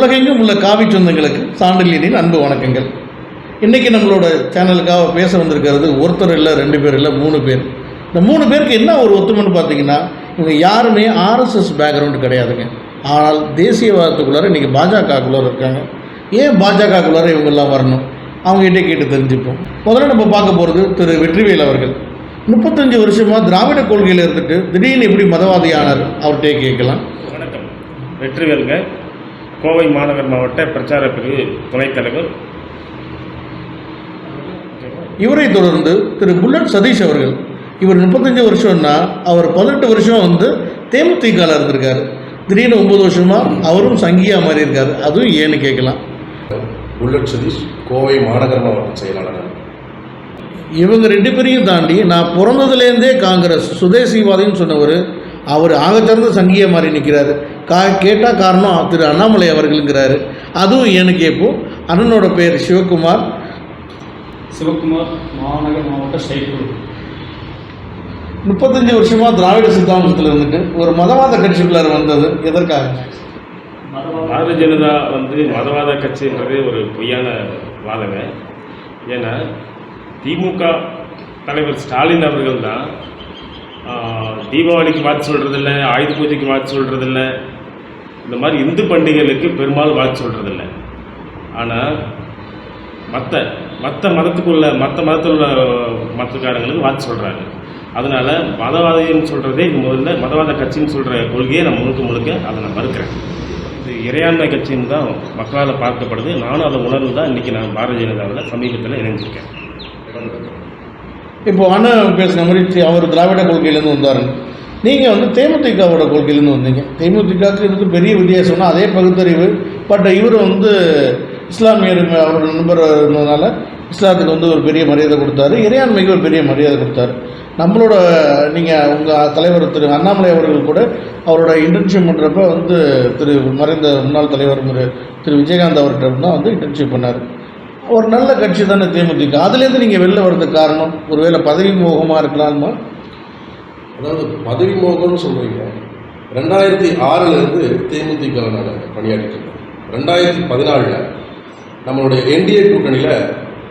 உலகெங்கும் உள்ள காவி சொந்தங்களுக்கு சாண்டில்யனின் அன்பு வணக்கங்கள். இன்றைக்கி நம்மளோட சேனலுக்காக பேச வந்திருக்கிறது ஒருத்தர் இல்லை ரெண்டு பேர் இல்லை மூணு பேர். இந்த மூணு பேருக்கு என்ன ஒரு ஒத்துமைன்னு பார்த்தீங்கன்னா இவங்க யாருமே ஆர்எஸ்எஸ் பேக்ரவுண்டு கிடையாதுங்க. ஆனால் தேசியவாதத்துக்குள்ளார இன்றைக்கி பாஜகக்குள்ளார இருக்காங்க. ஏன் பாஜகக்குள்ளார இவங்கெல்லாம் வரணும்? அவங்ககிட்டே கேட்டு தெரிஞ்சுப்போம். முதல்ல நம்ம பார்க்க போகிறது திரு வெற்றிவேல் அவர்கள். முப்பத்தஞ்சு வருஷமாக திராவிட கொள்கையில் இருந்துட்டு திடீர்னு எப்படி மதவாதியானார்? அவர்கிட்டே கேட்கலாம். வணக்கம். வெற்றிவேலுங்க. கோவை மாநகர் மாவட்ட பிரச்சார பிரிவு துணைத் தலைவர். இவரை தொடர்ந்து திரு புல்லட் சதீஷ் அவர்கள் இவர் முப்பத்தஞ்சு வருஷம்னா அவர் பதினெட்டு வருஷம் வந்து தேமுதிகவில் இருந்திருக்காரு. திடீர்னு ஒம்பது வருஷமாக அவரும் சங்கியா மாறி இருக்காரு. அதுவும் ஏன்னு கேட்கலாம். புல்லட் சதீஷ் கோவை மாநகர மாவட்ட செயலாளர். இவங்க ரெண்டு பேரையும் தாண்டி நான் பிறந்ததுலேருந்தே காங்கிரஸ் சுதேசிவாதின்னு சொன்னவர் அவர் ஆகச்சிறந்த சங்கியா மாறி நிற்கிறாரு கா கேட்டால் காரணம் திரு அண்ணாமலை அவர்களுங்கிறாரு. அதுவும் ஏன்னு கேட்போம் அண்ணனோட பேர் சிவகுமார். சிவகுமார் மாநகர் மாவட்ட செயற்குழு முப்பத்தஞ்சு வருஷமாக திராவிட சித்தாந்தத்தில் இருந்துட்டு ஒரு மதவாத கட்சிக்குள்ளார வந்தது எதற்காக? பாரதிய ஜனதா வந்து மதவாத கட்சின்றது ஒரு பொய்யான வாதங்க. ஏன்னா திமுக தலைவர் ஸ்டாலின் அவர்கள் தான் தீபாவளிக்கு வாழ்த்து சொல்கிறதில்ல ஆயுத பூஜைக்கு வாழ்த்து சொல்கிறதில்ல இந்த மாதிரி இந்து பண்டிகைகளுக்கு பெரும்பாலும் வாழ்த்து சொல்கிறதில்ல ஆனால் மற்ற மற்ற மதத்துக்குள்ள மற்ற மதத்தில் உள்ள மதத்துக்காரங்களுக்கு வாழ்த்து சொல்கிறாரு அதனால் மதவாதின்னு சொல்கிறதே இது முதல்ல மதவாத கட்சின்னு சொல்கிற கொள்கையை நான் முழுக்க முழுக்க அதை நான் மறுக்கிறேன். இது இறையாண்மை கட்சின்னு தான் மக்களால் பார்க்கப்படுது. நானும் அதை உணர்ந்து தான் இன்றைக்கி நான் பாரதிய ஜனதாவில் சமீபத்தில் இணைஞ்சிருக்கேன். இப்போ அண்ணன் பேசின மாதிரி அவர் திராவிட கொள்கையிலேருந்து வந்தார் நீங்கள் வந்து தேமுதிகவோட கொள்கையிலேருந்து வந்தீங்க. தேமுதிகவுக்கு இதுக்கு பெரிய வித்தியாசம்னா அதே பகுத்தறிவு பட் இவர் வந்து இஸ்லாமியர் அவரோட நண்பர் இருந்ததுனால இஸ்லாத்துக்கு வந்து ஒரு பெரிய மரியாதை கொடுத்தாரு. இறையாண்மைக்கு ஒரு பெரிய மரியாதை கொடுத்தாரு. நம்மளோட நீங்கள் உங்கள் தலைவர் திரு அண்ணாமலை அவர்கள் கூட அவரோட இன்டர்ன்ஷிப் பண்ணுறப்ப வந்து திரு மறைந்த முன்னாள் தலைவர் திரு- திரு விஜயகாந்த் அவர்கிட்ட தான் வந்து இன்டர்ன்ஷிப் பண்ணார். ஒரு நல்ல கட்சி தானே தேமுதிக. அதுலேருந்து நீங்கள் வெளில வர்றதுக்கு காரணம் ஒருவேளை பதவி மோகமாக இருக்கலாமா? அதாவது பதவி மோகம்னு சொல்கிறீங்க ரெண்டாயிரத்தி ஆறிலிருந்து தேமுதிக நான் பணியாற்றிருக்கேன் ரெண்டாயிரத்தி பதினாலில் நம்மளுடைய என்டிஏ கூட்டணியில்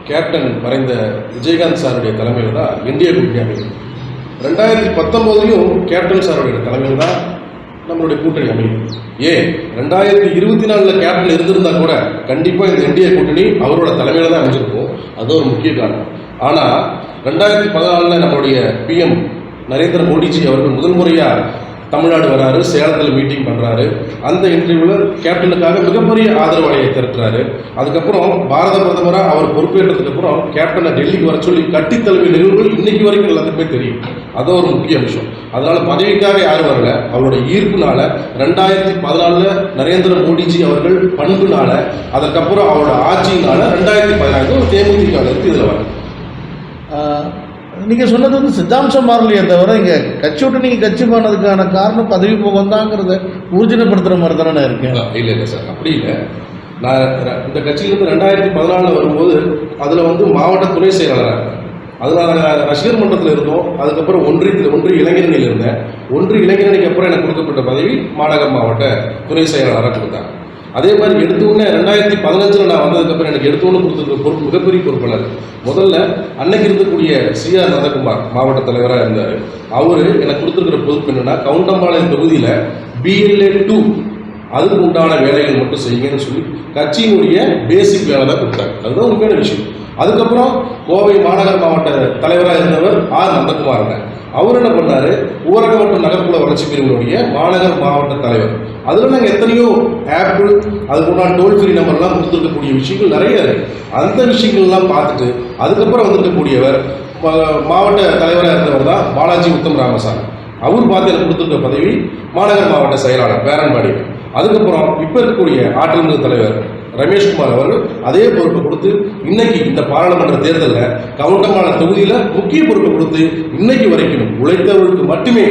கேப்டன் மறைந்த விஜயகாந்த் சாருடைய தலைமையில் தான் என்டிஏ கூட்டணி அமையும். ரெண்டாயிரத்தி பத்தொம்போதுலையும் கேப்டன் சாருடைய தலைமையில் தான் நம்மளுடைய கூட்டணி அமையும். ஏன்? ரெண்டாயிரத்தி இருபத்தி நாலில் கேப்டன் இருந்திருந்தா கூட கண்டிப்பாக இந்த என்டிஏ கூட்டணி அவரோட தலைமையில் தான் அமைஞ்சிருக்கும். அது ஒரு முக்கிய காரணம். ஆனால் ரெண்டாயிரத்தி பதினாலில் நம்மளுடைய பிஎம் நரேந்திர மோடிஜி அவர்கள் முதல் முறையாக தமிழ்நாடு வராரு சேலத்தில் மீட்டிங் பண்ணுறாரு அந்த இன்டர்வியூவில் கேப்டனுக்காக மிகப்பெரிய ஆதரவு அலையை திரட்டுறாரு. அதுக்கப்புறம் பாரத பிரதமராக அவர் பொறுப்பேற்றதுக்கு அப்புறம் கேப்டனை டெல்லிக்கு வர சொல்லி கட்டித் தழுவிய நிகழ்வுகள் இன்னைக்கு வரைக்கும் எல்லாத்துக்குமே தெரியும். அது ஒரு முக்கிய விஷயம் அதனால பதவிக்காக யாரும் வரல. அவரோட ஈர்ப்புனால ரெண்டாயிரத்தி பதினாலில் நரேந்திர மோடிஜி அவர்கள் பண்புனால அதுக்கப்புறம் அவரோட ஆட்சியினால ரெண்டாயிரத்தி பதினாறு தேமுதிக இதில் வர நீங்கள் சொன்னது வந்து சித்தாம்சம் மாறலையே தவிர இங்கே கட்சி விட்டு நீங்கள் கட்சி போனதுக்கான காரணம் பதவி மோகம் தாங்கிறத ஊர்ஜினப்படுத்துகிற மாதிரி தானே இருக்கேன் இல்லை இல்லை சார் அப்படி இல்லை. நான் இந்த கட்சியிலேருந்து ரெண்டாயிரத்தி பதினாலில் வரும்போது அதில் வந்து மாவட்ட துணை செயலாளராக அதில் நாங்கள் ரசிகர் மன்றத்தில் இருந்தோம் அதுக்கப்புறம் ஒன்றியத்தில் ஒன்று இளைஞரணியில் இருந்தேன். ஒன்று இளைஞரணிக்கு அப்புறம் எனக்கு கொடுக்கப்பட்ட பதவி மாநகர் மாவட்ட துணை செயலாளராக கொடுத்தாங்க அதே மாதிரி எடுத்த உடனே ரெண்டாயிரத்தி பதினஞ்சில் நான் வந்ததுக்கப்புறம் எனக்கு எடுத்த உடனே கொடுத்துருக்க பொறுப்பு மிகப்பெரிய பொறுப்பாளர். முதல்ல அன்னைக்கு இருக்கக்கூடிய சிஆர் நந்தகுமார் மாவட்ட தலைவராக இருந்தார். அவர் எனக்கு கொடுத்துருக்கிற பொறுப்பு என்னென்னா கவுண்டம்பாளையம் தொகுதியில் பிஎல்ஏ டூ அதுக்கு உண்டான வேலைகள் மட்டும் செய்யுங்கன்னு சொல்லி கட்சியினுடைய பேசிக் வேலை தான் கொடுத்தாங்க அதுதான் உண்மையான விஷயம். அதுக்கப்புறம் கோவை மாநகர் மாவட்ட தலைவராக இருந்தவர் ஆர் நந்தகுமாருங்க. அவர் என்ன பண்ணாரு? ஊரக மற்றும் நகர்ப்புற வளர்ச்சி பிரிவினுடைய மாநகர் மாவட்ட தலைவர். அதில் நாங்கள் எத்தனையோ ஆப்பிள் அதுக்கு உண்டான டோல் ஃப்ரீ நம்பர்லாம் கொடுத்துருக்கக்கூடிய விஷயங்கள் நிறைய இருக்குது அந்த விஷயங்கள்லாம் பார்த்துட்டு அதுக்கப்புறம் வந்துட்டு மா- மாவட்ட தலைவராக இருந்தவர் தான் பாலாஜி உத்தம் ராமசாமி. அவர் பார்த்து எனக்கு கொடுத்துருக்க பதவி மாநகர் மாவட்ட செயலாளர் பேரன்பாடி. அதுக்கப்புறம் இப்போ இருக்கக்கூடிய ஆற்றல் தலைவர் ரமேஷ்குமார் அவர்கள் அதே பொறுப்பை கொடுத்து இன்னைக்கு இந்த பாராளுமன்ற தேர்தலில் கவுண்டமான தொகுதியில் முக்கிய பொறுப்பை கொடுத்து இன்னைக்கு வரைக்கும் உழைத்தவர்களுக்கு மட்டுமே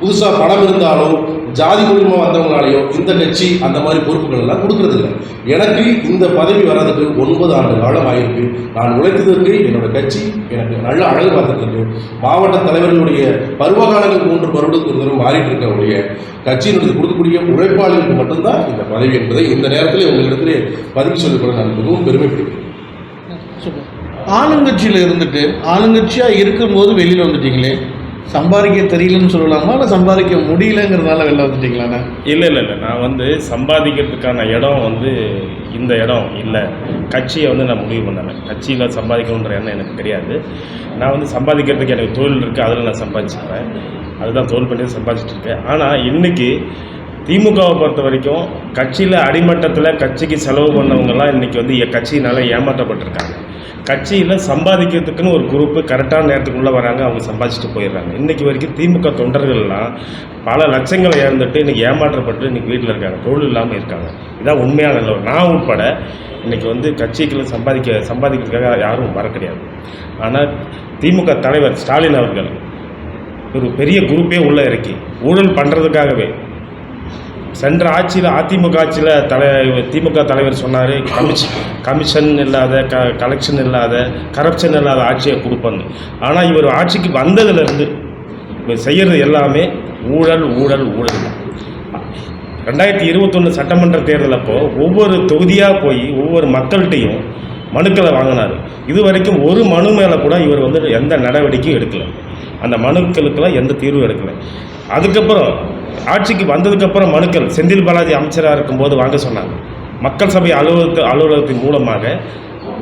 புதுசாக பணம் இருந்தாலும் ஜாதி மூலியமாக வந்தவங்களாலேயோ இந்த கட்சி அந்த மாதிரி பொறுப்புகள் எல்லாம் கொடுக்கறது இல்லை எனக்கு இந்த பதவி வர்றதுக்கு ஒன்பது ஆண்டு காலம் ஆயிருக்கு. நான் உழைத்ததற்கு என்னோட கட்சி எனக்கு நல்ல அழகு பார்த்துருக்கு மாவட்ட தலைவர்களுடைய பருவகாலங்கள் மூன்று பருவத்துக்கு ஒரு மாறிட்டு இருக்கக்கூடிய கட்சியினுடைய கொடுக்கக்கூடிய உழைப்பாளர்களுக்கு மட்டும்தான் இந்த பதவி என்பதை இந்த நேரத்தில் உங்களிடத்திலே பதிவு சொல்லிக்கொள்ள நான் மிகவும் பெருமைப்படுகிறேன். ஆளுங்கட்சியில் இருந்துட்டு ஆளுங்கட்சியாக இருக்கும்போது வெளியில் வந்துட்டீங்களே? சம்பாதிக்க தெரியலன்னு சொல்லலாமா? இல்லை சம்பாதிக்க முடியலங்கிறதுனால வெளில வந்துட்டீங்களாண்ணே? இல்லை இல்லை இல்லை. நான் வந்து சம்பாதிக்கிறதுக்கான இடம் வந்து இந்த இடம் இல்லை. கட்சியை வந்து நான் முடிவு பண்ணலை. கட்சியில் சம்பாதிக்கணுன்ற எண்ணம் எனக்கு தெரியாது. நான் வந்து சம்பாதிக்கிறதுக்கு எனக்கு தொழில் இருக்குது அதில் நான் சம்பாதிச்சுக்கிறேன். அதுதான் தொழில் பண்ணி சம்பாதிச்சுட்டு இருக்கேன். ஆனால் இன்றைக்கி திமுகவை பொறுத்த வரைக்கும் கட்சியில் அடிமட்டத்தில் கட்சிக்கு செலவு பண்ணவங்கெல்லாம் இன்றைக்கி வந்து என் கட்சியினால் ஏமாற்றப்பட்டிருக்காங்க. கட்சியில் சம்பாதிக்கிறதுக்குன்னு ஒரு குரூப்பு கரெக்டான நேரத்துக்குள்ளே வராங்க அவங்க சம்பாதிச்சுட்டு போயிடுறாங்க. இன்றைக்கி வரைக்கும் திமுக தொண்டர்கள்லாம் பல லட்சங்களை இழந்துட்டு இன்றைக்கி ஏமாற்றப்பட்டு இன்றைக்கி வீட்டில் இருக்காங்க தொழில் இல்லாமல் இருக்காங்க. இதான் உண்மையான நிலவரம். நான் உட்பட இன்றைக்கி வந்து கட்சிக்குள்ள சம்பாதிக்க சம்பாதிக்கிறதுக்காக யாரும் வர கிடையாது. ஆனால் திமுக தலைவர் ஸ்டாலின் அவர்கள் ஒரு பெரிய குரூப்பே உள்ளே இறக்கி ஊழல் பண்ணுறதுக்காகவே சென்ற ஆட்சியில் அதிமுக ஆட்சியில் தலை திமுக தலைவர் சொன்னார் கமிஷன் கமிஷன் இல்லாத க கலெக்ஷன் இல்லாத கரப்ஷன் இல்லாத ஆட்சியை கொடுப்பாங்க ஆனால் இவர் ஆட்சிக்கு வந்ததுலேருந்து இவர் செய்கிறது எல்லாமே ஊழல் ஊழல் ஊழல். தான் ரெண்டாயிரத்தி இருபத்தொன்று சட்டமன்ற தேர்தல் அப்போ ஒவ்வொரு தொகுதியாக போய் ஒவ்வொரு மக்கள்கிட்டையும் மனுக்களை வாங்கினார். இது வரைக்கும் ஒரு மனு மேலே கூட இவர் வந்து எந்த நடவடிக்கையும் எடுக்கலை. அந்த மனுக்களுக்கெல்லாம் எந்த தீர்வும் எடுக்கலை. அதுக்கப்புறம் ஆட்சிக்கு வந்ததுக்கப்புறம் மனுக்கள் செந்தில் பாலாஜி அமைச்சராக இருக்கும்போது வாங்க சொன்னாங்க. மக்கள் சபை அலுவலகத்து அலுவலகத்தின் மூலமாக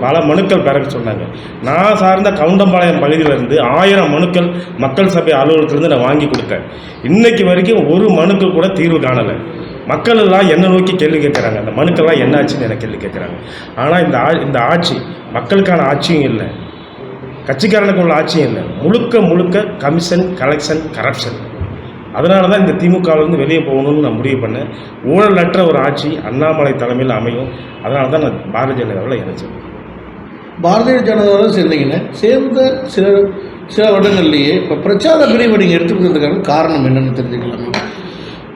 பல மனுக்கள் பெற சொன்னாங்க. நான் சார்ந்த கவுண்டம்பாளையம் பகுதியிலிருந்து ஆயிரம் மனுக்கள் மக்கள் சபை அலுவலகத்திலிருந்து நான் வாங்கி கொடுத்தேன். இன்னைக்கு வரைக்கும் ஒரு மனுக்கள் கூட தீர்வு காணலை. மக்கள் எல்லாம் என்ன நோக்கி கேள்வி கேட்குறாங்க. அந்த மனுக்கள்லாம் என்ன ஆச்சுன்னு எனக்கு கேள்வி கேட்குறாங்க. ஆனால் இந்த ஆ இந்த ஆட்சி மக்களுக்கான ஆட்சியும் இல்லை. கட்சிக்காரனுக்கு உள்ள ஆட்சியும் இல்லை. முழுக்க முழுக்க கமிஷன் கலெக்ஷன் கரப்ஷன் அதனால தான் இந்த திமுகவிலேருந்து வெளியே போகணும்னு நான் முடிவு பண்ணேன். ஊழலற்ற ஒரு ஆட்சி அண்ணாமலை தலைமையில் அமையும். அதனால தான் நான் பாரதிய ஜனதாவில் இணைச்சேன் பாரதிய ஜனதாவில் சேர்ந்தீங்கன்னு? சேர்ந்த சில சில வருடங்கள்லேயே இப்போ பிரச்சார பிரிவு நீங்கள் எடுத்துக்கிறதுக்கான காரணம் என்னன்னு தெரிஞ்சுக்கலாமா?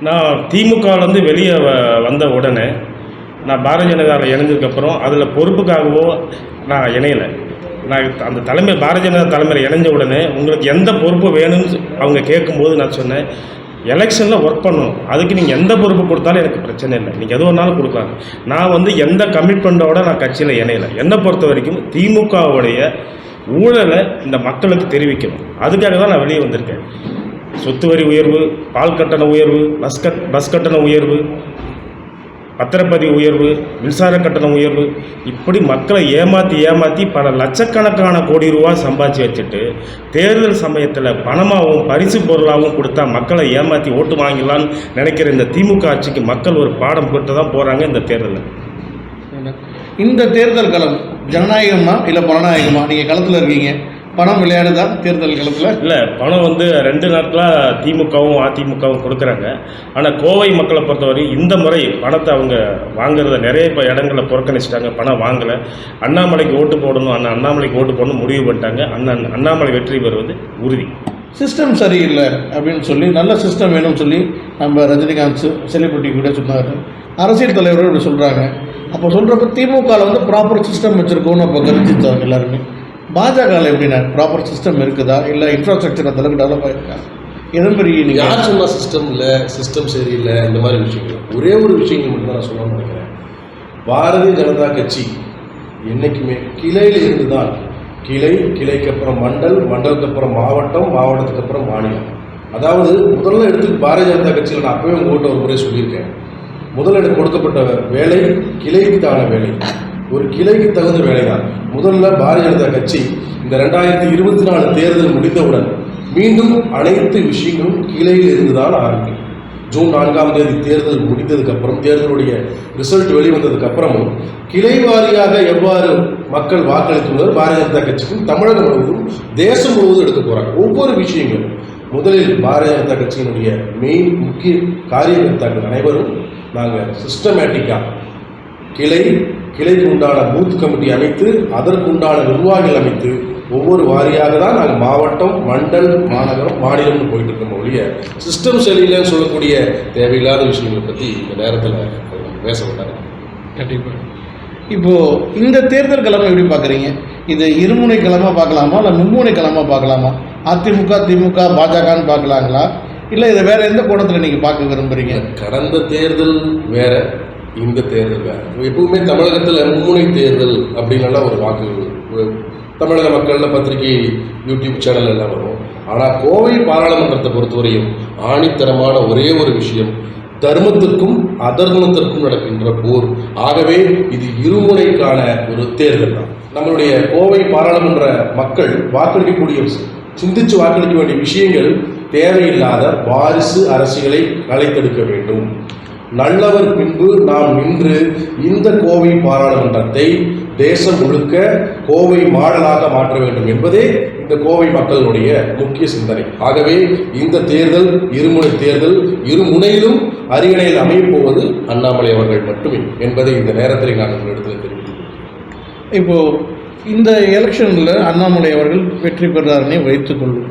நான் திமுகவிலேருந்து வெளியே வ வந்த உடனே நான் பாரதிய ஜனதாவில் இணைஞ்சதுக்கப்புறம் அதில் பொறுப்புக்காகவோ நான் இணையலை. நான் அந்த தலைமை பாரதிய ஜனதா தலைமையில் இணைஞ்ச உடனே உங்களுக்கு எந்த பொறுப்பு வேணும்னு அவங்க கேட்கும்போது நான் சொன்னேன் எலெக்ஷனில் ஒர்க் பண்ணணும். அதுக்கு நீங்கள் எந்த பொறுப்பு கொடுத்தாலும் எனக்கு பிரச்சனை இல்லை. நீங்கள் எது வேணாலும் கொடுக்கலாம். நான் வந்து எந்த கமிட்மெண்ட்டோட நான் கட்சியில் இணையலை. என்னை பொறுத்த வரைக்கும் திமுகவுடைய ஊழலை இந்த மக்களுக்கு தெரிவிக்கணும். அதுக்காக தான் நான் வெளியே வந்திருக்கேன். சொத்து வரி உயர்வு பால் கட்டண உயர்வு பஸ் கட் பஸ் கட்டண உயர்வு பத்திரப்பதிவு உயர்வு மின்சார கட்டணம் உயர்வு இப்படி மக்களை ஏமாற்றி ஏமாற்றி பல லட்சக்கணக்கான கோடி ரூபா சம்பாதிச்சு வச்சுட்டு தேர்தல் சமயத்தில் பணமாகவும் பரிசு பொருளாகவும் கொடுத்தா மக்களை ஏமாற்றி ஓட்டு வாங்கிடலான்னு நினைக்கிற இந்த திமுக ஆட்சிக்கு மக்கள் ஒரு பாடம் கொடுத்து தான் போகிறாங்க இந்த தேர்தலில். இந்த தேர்தல் களம் ஜனநாயகமா இல்லை பணநாயகமா நீங்கள் களத்தில் இருக்கீங்க. பணம் விளையாடுதா தேர்தல் களத்தில்? இல்லை பணம் வந்து ரெண்டு நாட்களாக திமுகவும் அதிமுகவும் கொடுக்குறாங்க. ஆனால் கோவை மக்களை பொறுத்தவரை இந்த முறை பணத்தை அவங்க வாங்குறத நிறைய இப்போ இடங்களில் புறக்கணிச்சிட்டாங்க. பணம் வாங்கலை. அண்ணாமலைக்கு ஓட்டு போடணும் அண்ணா அண்ணாமலைக்கு ஓட்டு போடணும் முடிவு பண்ணிட்டாங்க. அண்ணன் அண்ணாமலை வெற்றி பெறுவது உறுதி. சிஸ்டம் சரியில்லை அப்படின்னு சொல்லி நல்ல சிஸ்டம் வேணும்னு சொல்லி நம்ம ரஜினிகாந்த் செலிபிரிட்டி கூட சொன்னார். அரசியல் தலைவர்கள் இப்படி சொல்கிறாங்க அப்போ சொல்கிறப்ப திமுகவில் வந்து ப்ராப்பர் சிஸ்டம் வச்சுருக்கோன்னு அப்போ கருதித்தாங்க எல்லாருமே. பாஜகவில் எப்படின்னா ப்ராப்பர் சிஸ்டம் இருக்குதா? இல்லை இன்ஃப்ராஸ்ட்ரக்சர் அந்த அளவுக்கு டெவலப் ஆகிருக்கா எதுவும் பெரிய நீங்கள் யார் சொன்னால் சிஸ்டம் இல்லை சிஸ்டம் சரியில்லை இந்த மாதிரி விஷயங்கள். ஒரே ஒரு விஷயங்கள் மட்டும் தான் நான் சொல்லணும்னு நினைக்கிறேன். பாரதிய ஜனதா கட்சி என்றைக்குமே கிளையில் இருந்து தான் கிளை கிளைக்கு அப்புறம் மண்டல் மண்டலுக்கு அப்புறம் மாவட்டம் மாவட்டத்துக்கு அப்புறம் மாநிலம். அதாவது முதல்ல எடுத்து பாரதிய ஜனதா கட்சியில் நான் அப்பவே உங்கள்கிட்ட ஒரு முறை சொல்லியிருக்கேன். முதலிடம் கொடுக்கப்பட்ட வேலை கிளைக்கு தான வேலை. ஒரு கிளைக்கு தகுந்த வேலைதான். முதல்ல பாரதிய ஜனதா கட்சி இந்த ரெண்டாயிரத்தி இருபத்தி நாலு தேர்தல் முடிந்தவுடன் மீண்டும் அனைத்து விஷயங்களும் கிளையில் இருந்துதான் ஆரம்பிக்கும். ஜூன் நான்காம் தேதி தேர்தல் முடிந்ததுக்கு அப்புறம் தேர்தலுடைய ரிசல்ட் வெளிவந்ததுக்கு அப்புறமும் கிளை வாரியாக எவ்வாறு மக்கள் வாக்களித்துள்ளது பாரதிய ஜனதா கட்சிக்கும் தமிழகம் முழுவதும் தேசம் முழுவதும் எடுக்க போறாங்க. ஒவ்வொரு விஷயங்களும் முதலில் பாரதிய ஜனதா கட்சியினுடைய மெயின் முக்கிய காரியகர்த்தாக்கள் அனைவரும் நாங்கள் சிஸ்டமேட்டிக்காக கிளை கிளைக்கு உண்டான பூத் கமிட்டி அமைத்து அதற்குண்டான நிர்வாகிகள் அமைத்து ஒவ்வொரு வாரியாக தான் நாங்கள் மாவட்டம் மண்டல் மாநகரம் மாநிலம்னு போயிட்டு இருக்கோம் ஒழிய சிஸ்டம் சரியில்லைன்னு சொல்லக்கூடிய தேவையில்லாத விஷயங்களை பற்றி இந்த நேரத்தில் பேச கண்டிப்பாக இப்போது இந்த தேர்தல் கிழமை எப்படி பார்க்குறீங்க இது இருமுனை கிழமை பார்க்கலாமா இல்லை மும்முனை கிழமை பார்க்கலாமா? அதிமுக திமுக பாஜகன்னு பார்க்கலாங்களா? இல்லை இதை வேற எந்த கோணத்தில் நீங்கள் பார்க்க விரும்புறீங்க? கடந்த தேர்தல் வேற. இந்த தேர்தல் வேறு. எப்பவுமே தமிழகத்தில் மும்முனை தேர்தல் அப்படின்னலாம் ஒரு வாக்கு தமிழக மக்களில் பத்திரிகை யூடியூப் சேனல் எல்லாம் வரும். ஆனால் கோவை பாராளுமன்றத்தை பொறுத்தவரையும் ஆணித்தரமான ஒரே ஒரு விஷயம் தர்மத்திற்கும் அதர்மத்திற்கும் நடக்கின்ற போர். ஆகவே இது இருமுறைக்கான ஒரு தேர்தல் தான். நம்மளுடைய கோவை பாராளுமன்ற மக்கள் வாக்களிக்கக்கூடிய சிந்திச்சு வாக்களிக்க வேண்டிய விஷயங்கள் தேவையில்லாத வாரிசு அரசியலை களைத்தெடுக்க வேண்டும். நல்லவர் பின்பு நாம் நின்று இந்த கோவை பாராளுமன்றத்தை தேசம் முழுக்க கோவை மாடலாக மாற்ற வேண்டும் என்பதே இந்த கோவை மக்களுடைய முக்கிய சிந்தனை. ஆகவே இந்த தேர்தல் இருமுனை தேர்தல் இருமுனையிலும் அரியணையில் அமையப் போவது அண்ணாமலை அவர்கள் மட்டுமே என்பதை இந்த நேரத்தில் நான் உங்களிடத்தில் தெரிவித்தேன் இப்போது இந்த எலெக்ஷனில் அண்ணாமலை அவர்கள் வெற்றி பெறாருன்னே வைத்துக்கொள்ளும்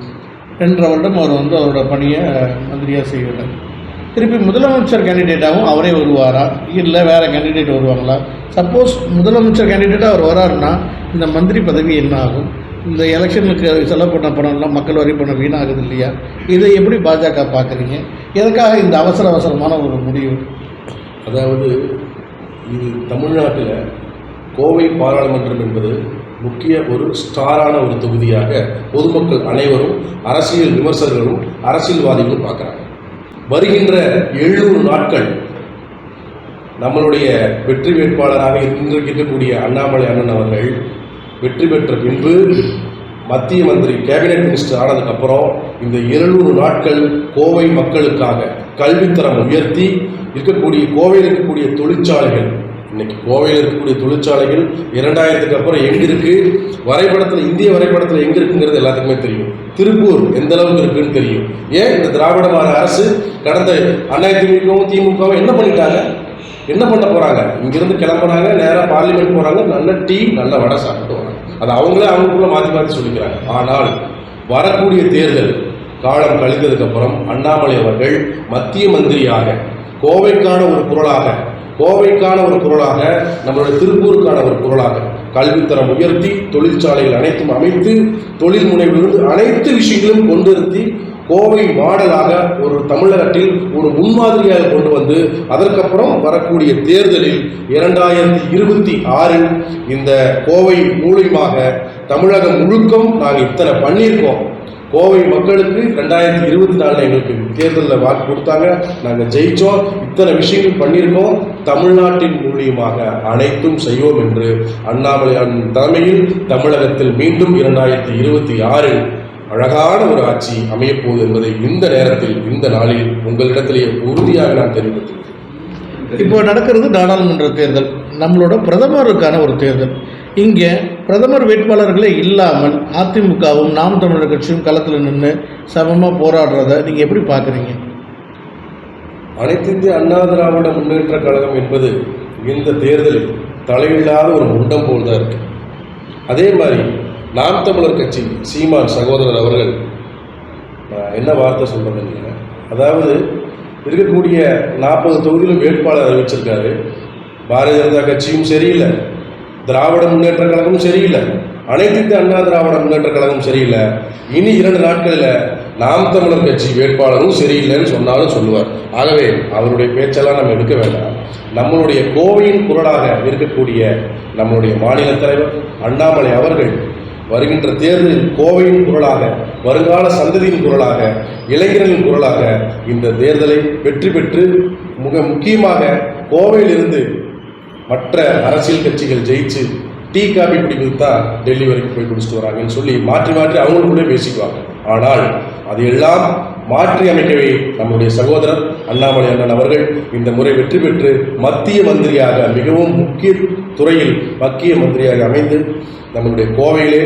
ரெண்டரை வருடம் அவர் வந்து அவரோட பணியை மந்திரியாக செய்கிறார். திருப்பி முதலமைச்சர் கேண்டிடேட்டாகவும் அவரே வருவாரா? இல்லை வேறு கேண்டிடேட் வருவாங்களா? சப்போஸ் முதலமைச்சர் கேண்டிடேட்டாக அவர் வராருன்னா இந்த மந்திரி பதவி என்ன ஆகும்? இந்த எலெக்ஷனுக்கு செலவு பண்ண பணம்லாம் மக்கள் வரி பணம் வீணாகுது இல்லையா? இதை எப்படி பாஜக பார்க்குறீங்க? எதுக்காக இந்த அவசர அவசரமான ஒரு முடிவு? அதாவது இது தமிழ்நாட்டில் கோவை பாராளுமன்றம் என்பது முக்கிய ஒரு ஸ்டாரான ஒரு தொகுதியாக பொதுமக்கள் அனைவரும் அரசியல் விமர்சகர்களும் அரசியல்வாதிகளும் பார்க்குறாங்க. வருகின்ற எழுநூறு நாட்கள் நம்மளுடைய வெற்றி வேட்பாளராக இன்றைக்கு இருக்கக்கூடிய அண்ணாமலை அண்ணன் அவர்கள் வெற்றி பெற்ற பின்பு மத்திய மந்திரி கேபினெட் மினிஸ்டர் ஆனதுக்கப்புறம் இந்த இருநூறு நாட்கள் கோவை மக்களுக்காக கல்வித்தரம் உயர்த்தி இருக்கக்கூடிய கோவையில் இருக்கக்கூடிய தொழிற்சாலைகள் இன்னைக்கு கோவையில் இருக்கக்கூடிய தொழிற்சாலைகள் இரண்டாயிரத்துக்கு அப்புறம் எங்க இருக்கு? வரைபடத்தில் இந்திய வரைபடத்தில் எங்க இருக்குங்கிறது எல்லாத்துக்குமே தெரியும். திருப்பூர் எந்த அளவுக்கு இருக்குன்னு தெரியும். ஏன் இந்த திராவிட மாநில அரசு கடந்த அண்ணா திமுகவும் என்ன பண்ணிட்டாங்க? என்ன பண்ண போறாங்க? இங்கிருந்து கிளம்புறாங்க நேராக பார்லிமெண்ட் போறாங்க நல்ல டீ நல்ல வடை சாப்பிட்டு வராங்க. அது அவங்களே அவங்களுக்குள்ள மாற்றி மாற்றி சொல்லிக்கிறாங்க. ஆனால் வரக்கூடிய தேர்தல் காலம் கழிந்ததுக்கு அப்புறம் அண்ணாமலை அவர்கள் மத்திய மந்திரியாக கோவைக்கான ஒரு குரலாக கோவைக்கான ஒரு குரலாக நம்மளுடைய திருப்பூருக்கான ஒரு குரலாக. கல்வித்தரம் உயர்த்தி தொழிற்சாலைகள் அனைத்தும் அமைத்து தொழில் முனைவிலிருந்து அனைத்து விஷயங்களும் கொண்டு நிறுத்தி கோவை மாடலாக ஒரு தமிழகத்தில் ஒரு முன்மாதிரியாக கொண்டு வந்து அதற்கப்புறம் வரக்கூடிய தேர்தலில் இரண்டாயிரத்தி இருபத்தி ஆறில் இந்த கோவை மூலியமாக தமிழகம் முழுக்கம் நாங்கள் இத்தனை பண்ணியிருக்கோம். கோவை மக்களுக்கு ரெண்டாயிரத்தி இருபத்தி நாலில் எங்களுக்கு தேர்தலில் வாக்கு கொடுத்தாங்க. நாங்கள் ஜெயித்தோம் இத்தனை விஷயங்கள் பண்ணியிருக்கோம். தமிழ்நாட்டின் மூலியமாக அனைத்தும் செய்வோம் என்று அண்ணாமலையான் தலைமையில் தமிழகத்தில் மீண்டும் இரண்டாயிரத்தி இருபத்தி ஆறில் அழகான ஒரு ஆட்சி அமையப்போகுது என்பதை இந்த நேரத்தில் இந்த நாளில் உங்களிடத்திலேயே உறுதியாக நான் தெரிவித்துள்ளேன் இப்போ நடக்கிறது நாடாளுமன்ற தேர்தல். நம்மளோட பிரதமருக்கான ஒரு தேர்தல். இங்கே பிரதமர் வேட்பாளர்களே இல்லாமல் அதிமுகவும் நாம் தமிழர் கட்சியும் களத்தில் நின்று சமமாக போராடுறத நீங்கள் எப்படி பார்க்குறீங்க அனைத்து இந்திய அண்ணா திராவிட முன்னேற்ற கழகம் என்பது இந்த தேர்தலில் தலையில்லாத ஒரு முண்டம் போல் தான் இருக்கு. அதே மாதிரி நாம் தமிழர் கட்சி சீமான் சகோதரர் அவர்கள் என்ன வார்த்தை சொல்றதுங்க அதாவது இருக்கக்கூடிய நாற்பது தொகுதியிலும் வேட்பாளர் அறிவிச்சிருக்காரு. பாரதிய ஜனதா கட்சியும் சரியில்லை. திராவிட முன்னேற்ற கழகமும் சரியில்லை. அனைத்து அண்ணா திராவிட முன்னேற்ற கழகம் சரியில்லை. இனி இரண்டு நாட்களில் நாம் தமிழர் கட்சி வேட்பாளரும் சரியில்லைன்னு சொன்னாலும் சொல்லுவார். ஆகவே அவருடைய பேச்செல்லாம் நம்ம எடுக்க வேண்டாம். நம்மளுடைய கோவையின் குரலாக இருக்கக்கூடிய நம்மளுடைய மாநில தலைவர் அண்ணாமலை அவர்கள் வருகின்ற தேர்தலில் கோவையின் குரலாக வருங்கால சந்ததியின் குரலாக இளைஞர்களின் குரலாக இந்த தேர்தலை வெற்றி பெற்று மிக முக்கியமாக கோவையிலிருந்து மற்ற அரசியல் கட்சிகள் ஜெயிச்சு டீ காபி குடிக்கிறது தான் டெல்லி வரைக்கும் போய் குடிச்சிட்டு வராங்கன்னு சொல்லி மாற்றி மாற்றி அவங்களுக்குள்ளே பேசிக்குவாங்க. ஆனால் அதையெல்லாம் மாற்றி அமைக்கவே நம்முடைய சகோதரர் அண்ணாமலை அண்ணன் அவர்கள் இந்த முறை வெற்றி பெற்று மத்திய மந்திரியாக மிகவும் முக்கிய துறையில் மத்திய மந்திரியாக அமைந்து நம்மளுடைய கோவையிலே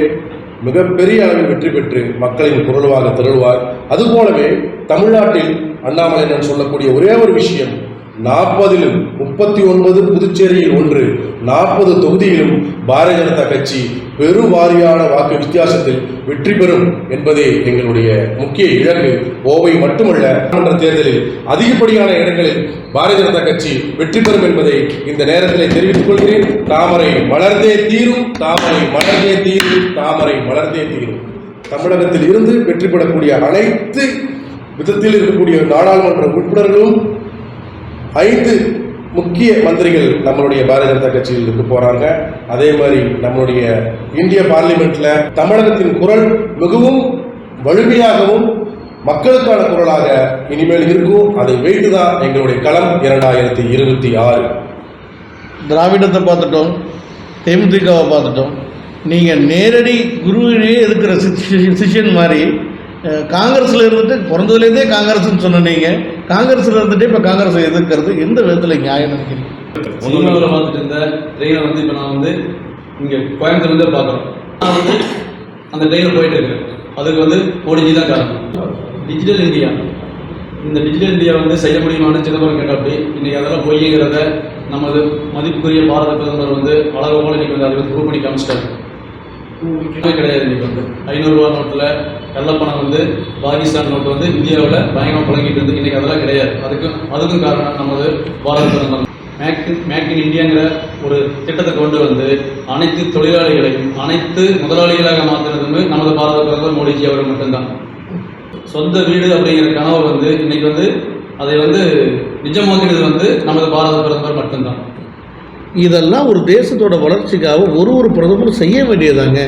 மிகப்பெரிய அளவில் வெற்றி பெற்று மக்களின் குரல்வாக திரಳುவார் அதுபோலவே தமிழ்நாட்டில் அண்ணாமலை அண்ணன் சொல்லக்கூடிய ஒரே ஒரு விஷயம் நாற்பதிலும் முப்பத்தி ஒன்பது புதுச்சேரியில் ஒன்று நாற்பது தொகுதியிலும் பாரதிய ஜனதா கட்சி பெருவாரியான வாக்கு வித்தியாசத்தில் வெற்றி பெறும் என்பதே எங்களுடைய முக்கிய இலக்கு. கோவை மட்டுமல்ல மன்ற தேர்தலில் அதிகப்படியான இடங்களில் பாரதிய ஜனதா கட்சி வெற்றி பெறும் என்பதை இந்த நேரத்தில் தெரிவித்துக் கொள்கிறேன். தாமரை மலர்ந்தே தீரும் தாமரை மலர்ந்தே தீரும் தாமரை மலர்ந்தே தீரும். தமிழகத்தில் இருந்து வெற்றி பெறக்கூடிய அனைத்து விதத்தில் இருக்கக்கூடிய நாடாளுமன்ற உறுப்பினர்களும் ஐந்து முக்கிய மந்திரிகள் நம்மளுடைய பாரதிய ஜனதா கட்சியில் இருக்க போறாங்க. அதே மாதிரி நம்மளுடைய இந்திய பார்லிமெண்ட்ல தமிழகத்தின் குரல் மிகவும் வலிமையாகவும் மக்களுக்கான குரலாக இனிமேல் இருக்கும். அதை வைத்து தான் எங்களுடைய களம் இரண்டாயிரத்தி இருபத்தி ஆறு. திராவிடத்தை பார்த்துட்டோம் தேமுதிகவை பார்த்துட்டோம். நீங்கள் நேரடி குருவிலேயே இருக்கிற சிஷ்- மாதிரி காங்கிரஸ்ல இருந்துட்டு பிறந்ததுலேருந்தே காங்கிரஸ்னு சொன்ன நீங்கள் காங்கிரஸ்ல இருந்துட்டு இப்போ காங்கிரஸை எதிர்க்கிறது எந்த விதத்தில் நியாயம் நினைக்கிறீங்க? சினிமாவில் பார்த்துட்டு இருந்த ட்ரெயினை வந்து இப்போ நான் வந்து இங்கே கோயம்புத்தூர்லேருந்தே பார்க்குறோம். நான் வந்து அந்த ட்ரெயினில் போயிட்டு இருக்கேன். அதுக்கு வந்து மோடிஜி தான் காரணம். டிஜிட்டல் இந்தியா இந்த டிஜிட்டல் இந்தியா வந்து செய்ய முடியுமான்னு சிதம்பரம் கேட்டாப்படி இன்னைக்கு அதெல்லாம் பொய்யுங்கிறத நமது மதிப்புக்குரிய பாரத பிரதமர் வந்து அழகு போல இன்னைக்கு வந்து அதை வந்து ப்ரூவ் பண்ணி காமிச்சிட்டாரு. கிடையாது இன்னைக்கு வந்து. ஐநூறுரூவா நோட்டில் கள்ளப்பணம் வந்து பாகிஸ்தான் நோட்டு வந்து இந்தியாவில் பயங்கரம் புழங்கிட்டு இருந்து இன்றைக்கி அதெல்லாம் கிடையாது. அதுக்கும் அதுக்கும் காரணம் நமது பாரத பிரதமர். மேக் மேக் இன் இந்தியாங்கிற ஒரு திட்டத்தை கொண்டு வந்து அனைத்து தொழிலாளிகளையும் அனைத்து முதலாளிகளாக மாற்றினதுமே நமது பாரத பிரதமர் மோடிஜி அவர் மட்டும்தான். சொந்த வீடு அப்படிங்கிற கனவு வந்து இன்னைக்கு வந்து அதை வந்து நிஜமாக்கினது வந்து நமது பாரத பிரதமர் மட்டும்தான். இதெல்லாம் ஒரு தேசத்தோட வளர்ச்சிக்காக ஒரு ஒரு பிரதமரும் செய்ய வேண்டியதாங்க.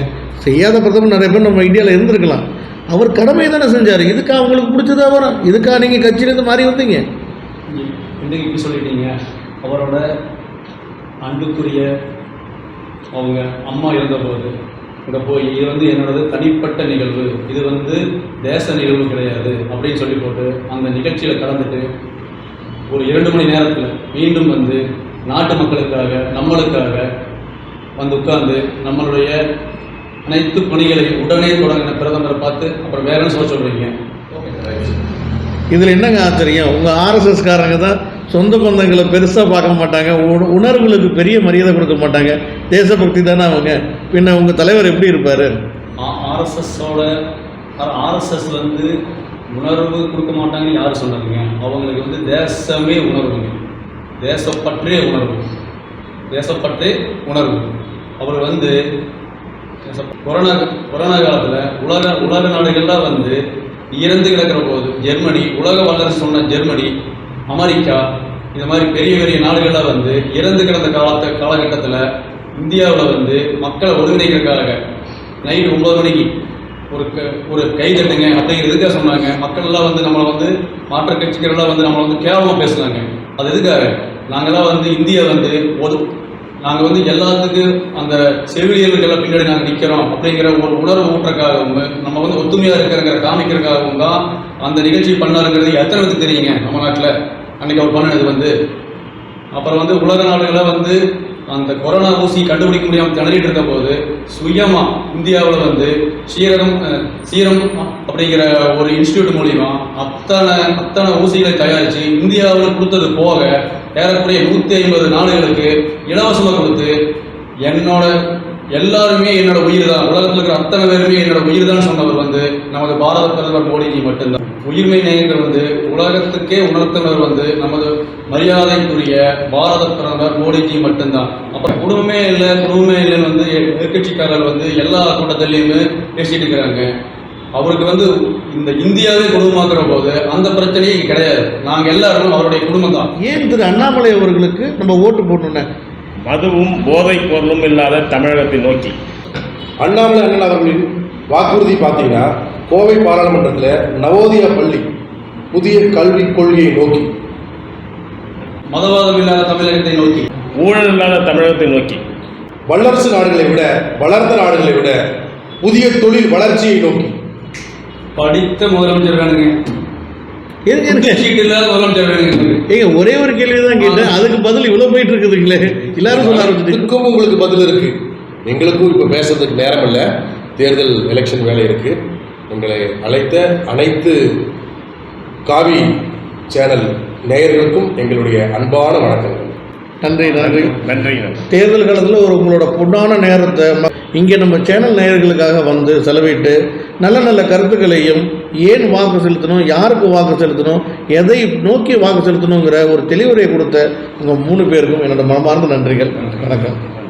செய்யாத பிரதமர் நிறைய பேர் நம்ம இந்தியாவில் இருந்திருக்கலாம். அவர் கடமை தானே செஞ்சார். இதுக்காக அவங்களுக்கு பிடிச்சதா வரும்? இதுக்காக நீங்கள் கட்சியிலேருந்து மாறி வந்தீங்க? இன்றைக்கு இப்படி சொல்லிட்டீங்க. அவரோட அன்புக்குரிய அவங்க அம்மா இருந்தபோது அங்கே போய் இது வந்து என்னோடது தனிப்பட்ட நிகழ்வு. இது வந்து தேச நிகழ்வு கிடையாது அப்படின்னு சொல்லி போட்டு அந்த நிகழ்ச்சியில் கலந்துட்டு ஒரு இரண்டு மணி நேரத்தில் மீண்டும் வந்து நாட்டு மக்களுக்காக நம்மளுக்காக வந்து உட்கார்ந்து நம்மளுடைய அனைத்து பணிகளையும் உடனே தொடங்கின பிரதமரை பார்த்து அப்புறம் வேற என்ன சொல்ல சொல்றீங்க? இதில் என்னங்க ஆச்சரியம்? உங்கள் ஆர்எஸ்எஸ்காரங்க தான் சொந்த பந்தங்களை பெருசாக பார்க்க மாட்டாங்க. உண- உணர்வுகளுக்கு பெரிய மரியாதை கொடுக்க மாட்டாங்க. தேசபக்தி தானே அவங்க. பின்ன உங்கள் தலைவர் எப்படி இருப்பார்? ஆர்எஸ்எஸோட ஆர்எஸ்எஸ் வந்து உணர்வு கொடுக்க மாட்டாங்கன்னு யார் சொன்னாங்க அவங்களுக்கு வந்து தேசமே உணர்வுங்க தேசப்பற்றே உணர்வு. தேசப்பற்றே உணர்வு. அவர் வந்து கொரோனா கொரோனா காலத்தில் உலக உலக நாடுகள்லாம் வந்து இறந்து கிடக்கிற போது ஜெர்மனி உலக வல்லரசு சொன்ன ஜெர்மனி அமெரிக்கா இந்த மாதிரி பெரிய பெரிய நாடுகள்லாம் வந்து இறந்து கிடந்த காலத்த காலகட்டத்தில் இந்தியாவில் வந்து மக்களை ஒருங்கிணைக்கிறதுக்காக நைட் ஒன்பது மணிக்கு ஒரு க ஒரு கை தட்டுங்க அப்படிங்கிறதுக்காக சொன்னாங்க? மக்கள் எல்லாம் வந்து நம்மளை வந்து மாற்றுக் கட்சிகளெல்லாம் வந்து நம்மளை வந்து கேவலமாக பேசுனாங்க. அது எதுக்காக? நாங்களாம் வந்து இந்தியா வந்து ஒரு நாங்கள் வந்து எல்லாத்துக்கும் அந்த செவிலியர்களுக்கெல்லாம் பின்னாடி நாங்கள் நிற்கிறோம் அப்படிங்கிற ஒரு உணர்வு ஊட்டுறக்காகவும் நம்ம வந்து ஒத்துமையாக இருக்கிறங்கிற காமிக்கிறதுக்காகவும் தான் அந்த நிகழ்ச்சி பண்ணாருங்கிறது எத்தனை பேருக்கு தெரியுங்க நம்ம நாட்டில்? அன்னைக்கு அவர் பண்ணினது வந்து. அப்புறம் வந்து உலக நாடுகளில் வந்து அந்த கொரோனா ஊசி கண்டுபிடிக்க முடியாமல் திணறிட்டு இருந்த போது சுயமா இந்தியாவில் வந்து சீரகம் சீரம் அப்படிங்கிற ஒரு இன்ஸ்டியூட் மூலிமா அத்தனை அத்தனை ஊசிகளை தயாரித்து இந்தியாவில் கொடுத்தது போக ஏறக்குறைய நூற்றி ஐம்பது நாடுகளுக்கு இலவசமாக கொடுத்து என்னோட எல்லாருமே என்னோட உயிர் தான் உலகத்தில் இருக்கிற அத்தனை பேருமே என்னோட உயிர் தான் சொன்னவர் வந்து நமது பாரத பிரதமர் மோடிஜி மட்டும்தான். உயிர்மை நேயங்கள் வந்து உலகத்துக்கே உணர்த்தினர் வந்து நமது மரியாதைக்குரிய பாரத பிரதமர் மோடிஜி மட்டும்தான். அப்புறம் குடும்பமே இல்லை குடும்பமே இல்லைன்னு வந்து எதிர்கட்சிக்காரர்கள் வந்து எல்லா கூட்டத்திலையுமே பேசிட்டு இருக்கிறாங்க. அவருக்கு வந்து இந்த இந்தியாவே குடும்பமாக்குற போது அந்த பிரச்சனையே இங்க கிடையாது. நாங்க எல்லாரும் அவருடைய குடும்பம் தான் ஏன் திரு அண்ணாமலை அவர்களுக்கு நம்ம ஓட்டு போடணுன்னு மதுவும் போதைப் பொருளும் இல்லாத தமிழகத்தை நோக்கி. அண்ணாமலை அண்ணன் அவர்களின் வாக்குறுதி பார்த்தீங்கன்னா கோவை பாராளுமன்றத்தில் நவோதயா பள்ளி புதிய கல்விக் கொள்கையை நோக்கி. மதவாதம் இல்லாத தமிழகத்தை நோக்கி. ஊழல் இல்லாத தமிழகத்தை நோக்கி. வல்லரசு நாடுகளை விட வளர்ந்த நாடுகளை விட புதிய தொழில் வளர்ச்சியை நோக்கி. படித்த முதலமைச்சர் வேணுங்க ஏங்க. ஒரே ஒரு கேள்வி தான் கேட்டேன். அதுக்கு பதில் இவ்வளோ போயிட்டு இருக்குதுங்களே. எல்லாரும் சொல்ல ஆரம்பிச்சிட்டீங்க இதுக்கும் உங்களுக்கு பதில் இருக்கு. எங்களுக்கும் இப்போ பேசுறதுக்கு நேரம் இல்லை. தேர்தல் எலெக்ஷன் வேலை இருக்கு. எங்களை அழைத்த அனைத்து காவி சேனல் நேயர்களுக்கும் எங்களுடைய அன்பான வணக்கங்கள். நன்றி நன்றி. நன்றி நன்றி. தேர்தல் காலத்தில் ஒரு உங்களோட பொன்னான நேரத்தை இங்கே நம்ம சேனல் நேயர்களுக்காக வந்து செலவிட்டு நல்ல நல்ல கருத்துக்களையும் ஏன் வாக்கு செலுத்தணும் யாருக்கு வாக்கு செலுத்தணும் எதை நோக்கி வாக்கு செலுத்தணுங்கிற ஒரு தெளிவுரையை கொடுத்த உங்கள் மூணு பேருக்கும் என்னோட மனமார்ந்த நன்றிகள். வணக்கம்.